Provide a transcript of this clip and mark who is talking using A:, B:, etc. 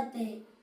A: മുപ്പത്തേഴ്